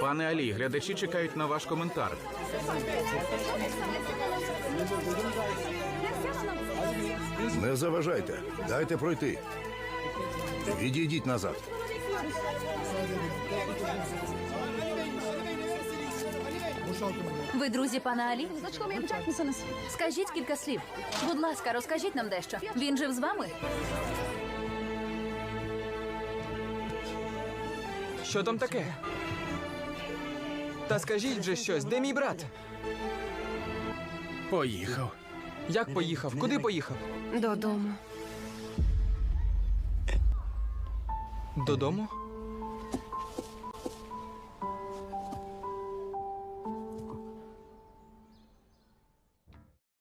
Пане Алі, глядачі чекають на ваш коментар. Не заважайте, дайте пройти. Відійдіть назад. Ви друзі пана Алі? Скажіть кілька слів. Будь ласка, розкажіть нам дещо. Він жив з вами? Що там таке? Та скажіть вже щось, де мій брат? Поїхав. Як поїхав? Куди поїхав? Додому. Додому?